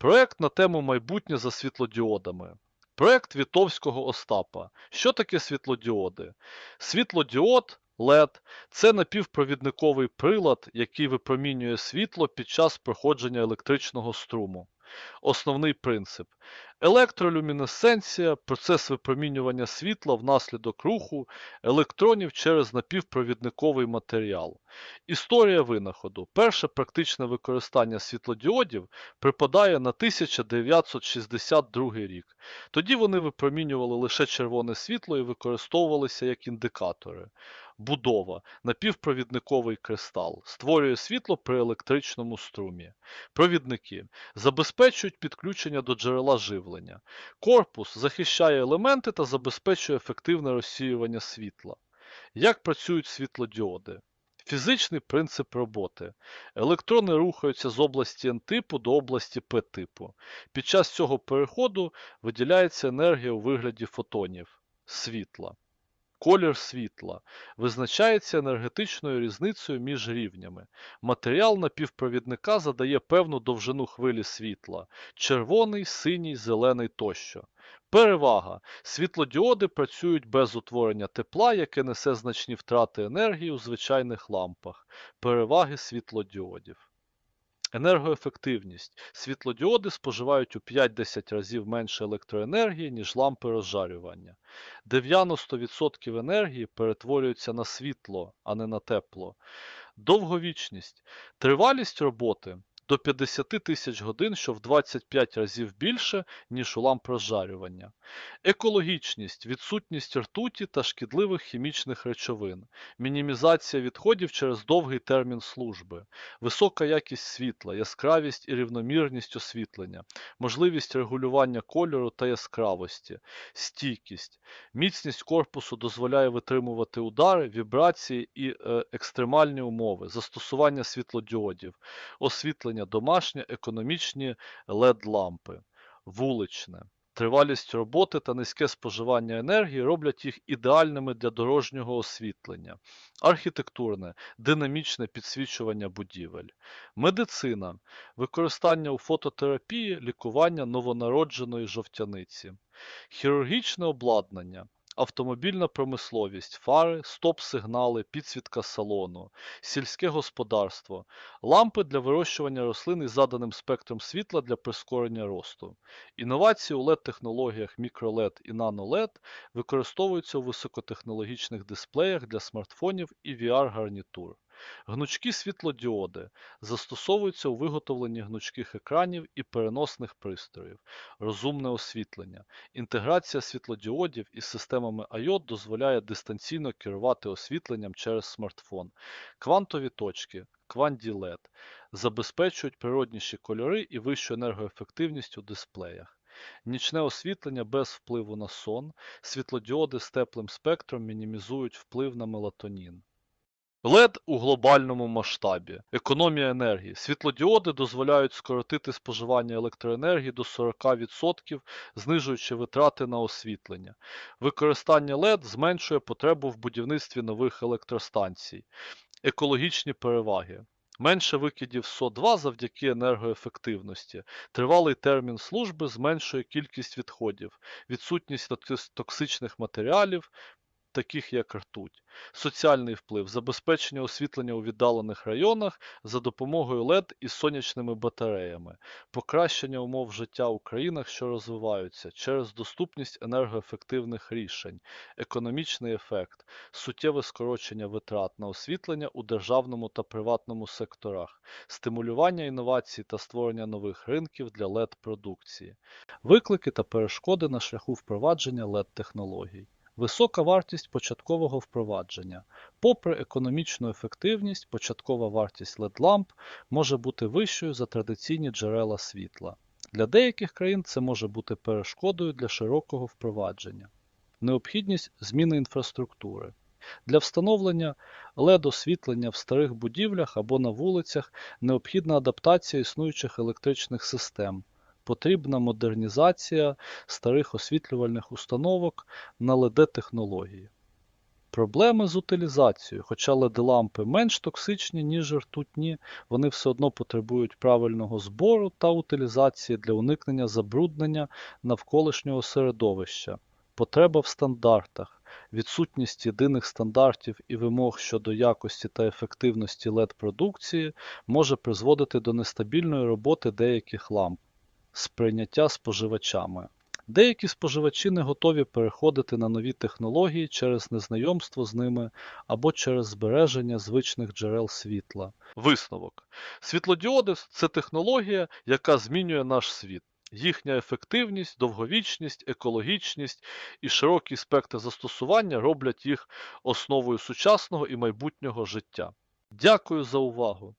Проект на тему майбутнє за світлодіодами. Проект Вітовського Остапа. Що таке світлодіоди? Світлодіод LED – це напівпровідниковий прилад, який випромінює світло під час проходження електричного струму. Основний принцип. Електролюмінесценція – процес випромінювання світла внаслідок руху електронів через напівпровідниковий матеріал. Історія винаходу. Перше практичне використання світлодіодів припадає на 1962 рік. Тоді вони випромінювали лише червоне світло і використовувалися як індикатори. Будова. Напівпровідниковий кристал. Створює світло при електричному струмі. Провідники. Забезпечують підключення до джерела живлення. Корпус захищає елементи та забезпечує ефективне розсіювання світла. Як працюють світлодіоди? Фізичний принцип роботи. Електрони рухаються з області N-типу до області P-типу. Під час цього переходу виділяється енергія у вигляді фотонів світла. Колір світла визначається енергетичною різницею між рівнями. Матеріал напівпровідника задає певну довжину хвилі світла червоний, синій, зелений тощо. Перевага. Світлодіоди працюють без утворення тепла, яке несе значні втрати енергії у звичайних лампах. Переваги світлодіодів. Енергоефективність. Світлодіоди споживають у 5-10 разів менше електроенергії, ніж лампи розжарювання. 90% енергії перетворюються на світло, а не на тепло. Довговічність. Тривалість роботи до 50 тисяч годин, що в 25 разів більше, ніж у ламп розжарювання. Екологічність, відсутність ртуті та шкідливих хімічних речовин, мінімізація відходів через довгий термін служби, висока якість світла, яскравість і рівномірність освітлення, можливість регулювання кольору та яскравості, стійкість, міцність корпусу дозволяє витримувати удари, вібрації і е, екстремальні умови, застосування світлодіодів, освітлення домашнє, економічні LED-лампи, вуличне. Тривалість роботи та низьке споживання енергії роблять їх ідеальними для дорожнього освітлення, архітектурне, динамічне підсвічування будівель, медицина, використання у фототерапії, лікування новонародженої жовтяниці, хірургічне обладнання. Автомобільна промисловість, фари, стоп-сигнали, підсвітка салону, сільське господарство, лампи для вирощування рослин із заданим спектром світла для прискорення росту. Інновації у LED-технологіях мікро-LED і нано-LED використовуються у високотехнологічних дисплеях для смартфонів і VR-гарнітур. Гнучкі світлодіоди застосовуються у виготовленні гнучких екранів і переносних пристроїв, розумне освітлення. Інтеграція світлодіодів із системами IOT дозволяє дистанційно керувати освітленням через смартфон. Квантові точки QuandiLED забезпечують природніші кольори і вищу енергоефективність у дисплеях. Нічне освітлення без впливу на сон, світлодіоди з теплим спектром мінімізують вплив на мелатонін. LED у глобальному масштабі. Економія енергії. Світлодіоди дозволяють скоротити споживання електроенергії до 40%, знижуючи витрати на освітлення. Використання LED зменшує потребу в будівництві нових електростанцій. Екологічні переваги. Менше викидів СО2 завдяки енергоефективності. Тривалий термін служби зменшує кількість відходів, відсутність токсичних матеріалів, таких як ртуть. Соціальний вплив забезпечення освітлення у віддалених районах за допомогою LED і сонячними батареями, покращення умов життя у країнах, що розвиваються, через доступність енергоефективних рішень, економічний ефект, суттєве скорочення витрат на освітлення у державному та приватному секторах, стимулювання інновацій та створення нових ринків для LED-продукції, виклики та перешкоди на шляху впровадження LED-технологій. Висока вартість початкового впровадження. Попри економічну ефективність, початкова вартість LED-ламп може бути вищою за традиційні джерела світла. Для деяких країн це може бути перешкодою для широкого впровадження. Необхідність зміни інфраструктури. Для встановлення LED-освітлення в старих будівлях або на вулицях необхідна адаптація існуючих електричних систем, потрібна модернізація старих освітлювальних установок на LED-технології. Проблеми з утилізацією, хоча LED-лампи менш токсичні, ніж ртутні, вони все одно потребують правильного збору та утилізації для уникнення забруднення навколишнього середовища. Потреба в стандартах. Відсутність єдиних стандартів і вимог щодо якості та ефективності LED-продукції може призводити до нестабільної роботи деяких ламп. Сприйняття споживачами. Деякі споживачі не готові переходити на нові технології через незнайомство з ними або через збереження звичних джерел світла. Висновок. Світлодіоди це технологія, яка змінює наш світ. Їхня ефективність, довговічність, екологічність і широкий спектр застосування роблять їх основою сучасного і майбутнього життя. Дякую за увагу!